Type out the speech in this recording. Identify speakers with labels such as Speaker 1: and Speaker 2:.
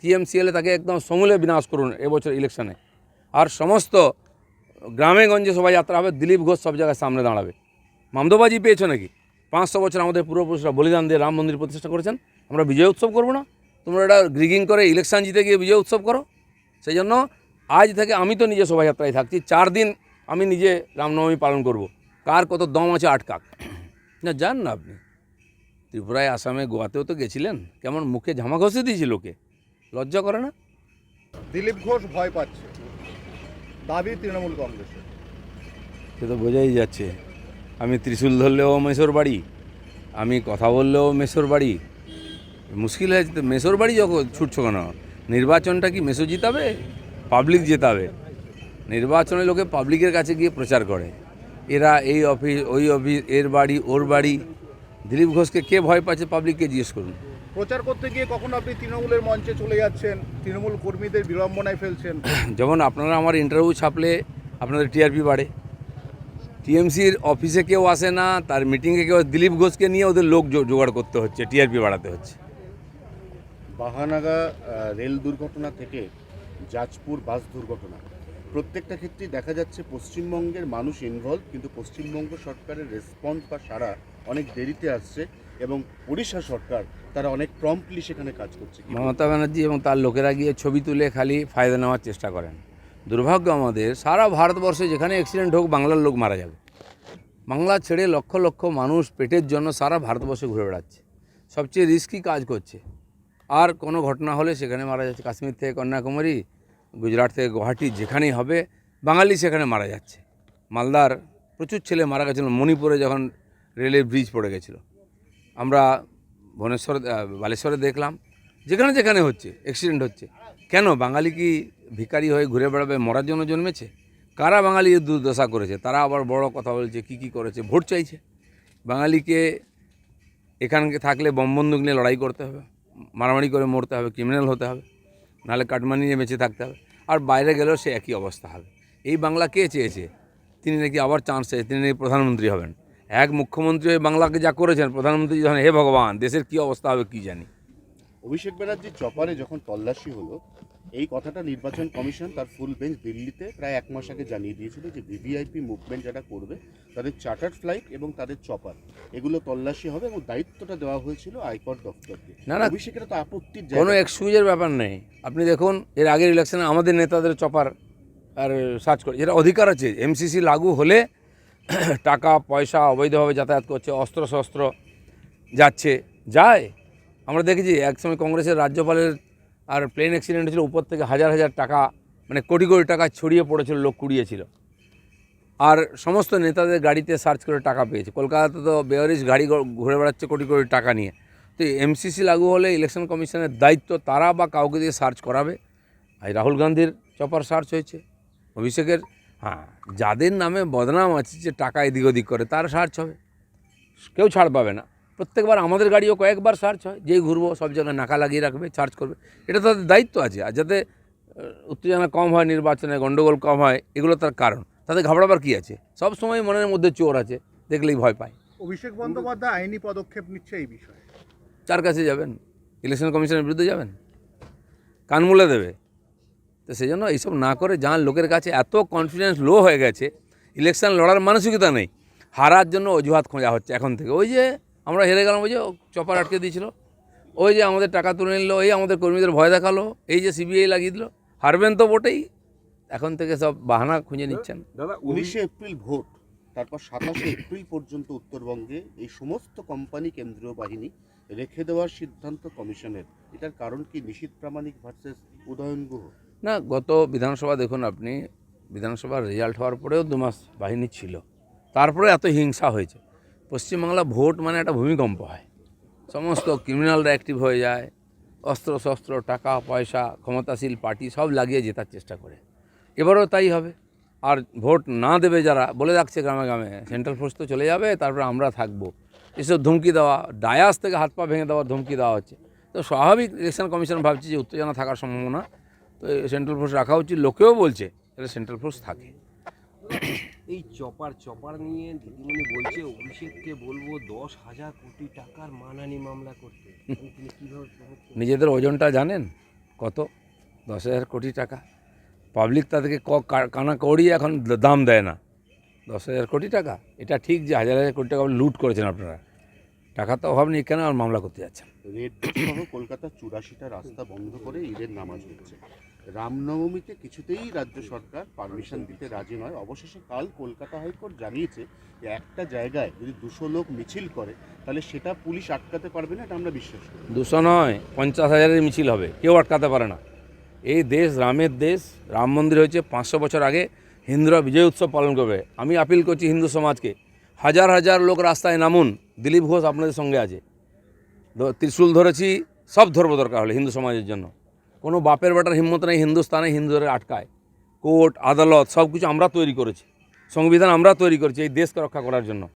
Speaker 1: টিএমসিএলে তাকে একদম সমূলে বিনাশ করুন এবছর ইলেকশনে। আর সমস্ত গ্রামে গঞ্জে শোভাযাত্রা হবে, দিলীপ ঘোষ সব জায়গায় সামনে দাঁড়াবে। মামদোবাজি পেয়েছ নাকি? পাঁচশো বছর আমাদের পূর্বপুরুষরা বলিদান দিয়ে রাম মন্দির প্রতিষ্ঠা করেছেন। আমরা বিজয় উৎসব করব না। তোমরা এটা গ্রিগিং করে ইলেকশন জিতে গিয়ে বিজয় উৎসব করো। সেই জন্য আজ থেকে আমি তো নিজে শোভাযাত্রায় থাকছি। চার দিন আমি নিজে রামনবমী পালন করব। কার কত দম আছে আটকাক না, যান না আপনি। ত্রিপুরায়, আসামে, গোয়াতেও তো গেছিলেন। কেমন মুখে ঝামা ঘষে দিয়েছি লোকে। লজ্জা করে না?
Speaker 2: দিলীপ ঘোষ ভয় পাচ্ছে। দাবি তৃণমূল কংগ্রেসের।
Speaker 1: সে তো বোঝাই যাচ্ছে। আমি ত্রিশূল ধরলেও মেসোর বাড়ি আমি কথা বললেও মেসোর বাড়ি। মুশকিল হয়েছে তো মেসোর বাড়ি যখন ছুটছো কেন? নির্বাচনটা কি মেসো জিতাবে? পাবলিক জেতাবে। নির্বাচনে লোকে পাবলিকের কাছে গিয়ে প্রচার করে। এরা এই অফিস ওই অফিস এর বাড়ি ওর বাড়ি। দিলীপ ঘোষকে কে ভয় পাচ্ছে? পাবলিককে জিজ্ঞেস করুন।
Speaker 2: প্রচার করতে গিয়ে কখন আপনি তৃণমূলের মঞ্চে চলে যাচ্ছেন? তৃণমূল কর্মীদের বিড়ম্বনায় ফেলছেন।
Speaker 1: যেমন আপনারা আমার ইন্টারভিউ ছাপলে আপনাদের টিআরপি বাড়ে। টিএমসির অফিসে কেউ আসে না তার মিটিংয়ে কেউ দিলীপ ঘোষকে নিয়ে ওদের লোক জো- জোগাড় করতে হচ্ছে টিআরপি বাড়াতে হচ্ছে।
Speaker 3: বাহানাগা রেল দুর্ঘটনা থেকে জাজপুর বাস দুর্ঘটনা। প্রত্যেকটা ক্ষেত্রেই দেখা যাচ্ছে পশ্চিমবঙ্গের মানুষ ইনভলভ কিন্তু পশ্চিমবঙ্গ সরকারের রেসপন্স বা সারা অনেক দেরিতে আসছে। এবং উড়িষ্যা সরকার তারা অনেক প্রম্পটলি সেখানে কাজ করছে।
Speaker 1: মমতা ব্যানার্জি এবং তার লোকেরা গিয়ে ছবি তুলে খালি ফায়দা নেওয়ার চেষ্টা করেন। দুর্ভাগ্য আমাদের, সারা ভারতবর্ষে যেখানে অ্যাক্সিডেন্ট হোক, বাংলার লোক মারা যাবে। বাংলা ছেড়ে লক্ষ লক্ষ মানুষ পেটের জন্য সারা ভারতবর্ষে ঘুরে বেড়াচ্ছে। সবচেয়ে রিস্কি কাজ করছে। আর কোনো ঘটনা হলে সেখানে মারা যাচ্ছে। কাশ্মীর থেকে কন্যাকুমারী, গুজরাট থেকে গুয়াহাটি যেখানেই হবে, বাঙালি সেখানে মারা যাচ্ছে। মালদার প্রচুর ছেলে মারা গেছিল। মণিপুরে যখন রেলের ব্রিজ পড়ে গেছিল। আমরা ভুবনেশ্বর বালেশ্বরে দেখলাম, যেখানে যেখানে হচ্ছে অ্যাক্সিডেন্ট হচ্ছে। কেন? বাঙালি কি ভিকারি হয়ে ঘুরে বেড়াবে, মরার জন্য জন্মেছে? কারা বাঙালি দুর্দশা করেছে? তারা আবার বড় কথা বলছে, কি কি করেছে? ভোট চাইছে। বাঙালিকে এখানকে থাকলে বমবন্দুক নিয়ে লড়াই করতে হবে, মারামারি করে মরতে হবে ক্রিমিনাল হতে হবে, নাহলে কাটমানি নিয়ে বেঁচে থাকতে হবে। আর বাইরে গেলেও সে একই অবস্থা হবে। এই বাংলা কে চেয়েছে? তিনি নাকি আবার চান্স চেয়েছে তিনি নাকি প্রধানমন্ত্রী হবেন। এক মুখ্যমন্ত্রী হয়ে বাংলাকে যা করেছেন প্রধানমন্ত্রী যখন হে ভগবান দেশের কী অবস্থা হবে কি জানি।
Speaker 3: অভিষেক ব্যানার্জির চপারে যখন তল্লাশি হলো এই কথাটা নির্বাচন কমিশন তার ফুল বেঞ্চ দিল্লিতে প্রায় এক মাস আগে জানিয়ে দিয়েছিল যে ভিভিআইপি মুভমেন্ট যারা করবে তাদের চার্টার্ড ফ্লাইট এবং তাদের চপার এগুলো তল্লাশি হবে এবং দায়িত্বটা দেওয়া হয়েছিল আয়কর দপ্তরকে
Speaker 1: না, না।
Speaker 3: অভিষেকের তো আপত্তির
Speaker 1: কোনো এক্সকিউজের ব্যাপার নেই। আপনি দেখুন এর আগের ইলেকশনে আমাদের নেতাদের চপার আর সার্চ করে যেটা অধিকার আছে এমসিসি লাগু হলে টাকা, পয়সা অবৈধভাবে যাতায়াত করছে অস্ত্র শস্ত্র যাচ্ছে। যায়? আমরা দেখেছি একসময় কংগ্রেসের রাজ্যপালের আর প্লেন অ্যাক্সিডেন্ট হয়েছিল, উপর থেকে হাজার হাজার টাকা মানে কোটি কোটি টাকা ছড়িয়ে পড়েছিল, লোক কুড়িয়েছিল। আর সমস্ত নেতাদের গাড়িতে সার্চ করে টাকা পেয়েছে। কলকাতাতে তো বেয়ারিশ গাড়ি ঘুরে বেড়াচ্ছে কোটি কোটি টাকা নিয়ে। তো এমসিসি লাগু হলে ইলেকশন কমিশনের দায়িত্ব তারা বা কাউকে দিয়ে সার্চ করাবে? আর রাহুল গান্ধীর চপার সার্চ হয়েছে। অভিষেকের হ্যাঁ যাদের নামে বদনাম আছে যে টাকা এদিক ওদিক করে তার সার্চ হবে। কেউ ছাড় পাবে না। প্রত্যেকবার আমাদের গাড়িও কয়েকবার সার্চ হয় যেই ঘুরবো সব জায়গায় নাকা লাগিয়ে রাখবে সার্চ করবে। এটা তাদের দায়িত্ব আছে আর যাতে উত্তেজনা কম হয় নির্বাচনে গণ্ডগোল কম হয় এগুলো তার কারণ। তাদের ঘাবড়াবার কী আছে? সব সময় মনের মধ্যে চোর আছে দেখলেই ভয় পায়।
Speaker 2: অভিষেক বন্দ্যোপাধ্যায় আইনি পদক্ষেপ নিচ্ছে এই বিষয়ে।
Speaker 1: চার কাছে যাবেন? ইলেকশন কমিশনের বিরুদ্ধে যাবেন? কানমুলে দেবে। তো সেই জন্য এইসব না করে যার লোকের কাছে এত কনফিডেন্স লো হয়ে গেছে ইলেকশন লড়ার মানসিকতা নেই হারার জন্য অজুহাত খোঁজা হচ্ছে এখন থেকে। ওই যে আমরা হেরে গেলাম ওই যে চপার আটকে দিয়েছিল ওই যে আমাদের টাকা তুলে নিল এই আমাদের কর্মীদের ভয় দেখাল এই যে সিবিআই লাগিয়ে দিল হারবেন তো বটেই। এখন থেকে সব বাহানা খুঁজে নিচ্ছেন।
Speaker 3: দাদা উনিশে এপ্রিল ভোট তারপর সাতাশে এপ্রিল পর্যন্ত উত্তরবঙ্গে এই সমস্ত কোম্পানি কেন্দ্রীয় বাহিনী রেখে দেওয়ার সিদ্ধান্ত কমিশনের। এটার কারণ কি? নিশীত প্রামাণিক ভার্সেস উদয়ন গুহ
Speaker 1: না, গত বিধানসভা দেখুন আপনি বিধানসভার রেজাল্ট হওয়ার পরেও দু মাস বাহিনী ছিল। তারপরে এত হিংসা হয়েছে। পশ্চিমবাংলা ভোট মানে একটা ভূমিকম্প হয়। সমস্ত ক্রিমিনালরা অ্যাক্টিভ হয়ে যায়। অস্ত্র শস্ত্র টাকা, পয়সা, ক্ষমতাশীল পার্টি সব লাগিয়ে জেতার চেষ্টা করে। এবারও তাই হবে। আর ভোট না দেবে যারা, বলে রাখছে গ্রামে গ্রামে সেন্ট্রাল ফোর্স তো চলে যাবে, তারপরে আমরা থাকব। এসব ধমকি দেওয়া ডায়াস থেকে হাত পা ভেঙে দেওয়ার ধমকি দেওয়া হচ্ছে। তো স্বাভাবিক ইলেকশন কমিশন ভাবছে যে উত্তেজনা থাকার সম্ভাবনা। তো সেন্ট্রাল ফোর্স রাখা উচিত। লোকেও বলছে এটা সেন্ট্রাল ফোর্স থাকে।
Speaker 4: এই চপার চপার নিয়ে দিদিমণি বলছে অভিষেককে বলব দশ হাজার কোটি টাকার মানানি মামলা করতে?
Speaker 1: নিজেদের ওজনটা জানেন? কত? দশ হাজার কোটি টাকা। পাবলিক তাদেরকে ক কানা কড়িয়ে এখন দাম দেয় না। দশ হাজার কোটি টাকা। এটা ঠিক যে হাজার হাজার কোটি টাকা লুট করেছেন আপনারা। টাকা তো অভাব নেই কেন আর মামলা করতে যাচ্ছেন?
Speaker 3: রেড কলকাতার চুরাশিটা রাস্তা বন্ধ করে ঈদের নামাজ হচ্ছে। রামনবমীতে কিছুতেই রাজ্য সরকার পারমিশন দিতে রাজি নয়। অবশেষে কাল কলকাতা হাইকোর্ট জানিয়েছে যে একটা জায়গায় যদি দুশো লোক মিছিল করে, তাহলে সেটা পুলিশ আটকাতে পারবে না, এটা আমরা বিশ্বাস করি।
Speaker 1: দুশো নয়, পঞ্চাশ হাজারের মিছিল হবে, কেউ আটকাতে পারে না। এই দেশ রামের দেশ, রাম মন্দির হয়েছে পাঁচশো বছর আগে হিন্দুরা বিজয় উৎসব পালন করবে। আমি আপিল করছি হিন্দু সমাজকে, হাজার হাজার লোক রাস্তায় নামুন, দিলীপ ঘোষ আপনাদের সঙ্গে আছে। ত্রিশূল ধরেছি, সব ধরবো দরকার হলে হিন্দু সমাজের জন্য। কোনো বাপের বেটার হিম্মত নেই, হিন্দুস্তানে হিন্দুদের আটকায়। কোর্ট, আদালত সব কিছু আমরা তৈরি করেছি। সংবিধান আমরা তৈরি করেছি এই দেশকে রক্ষা করার জন্য।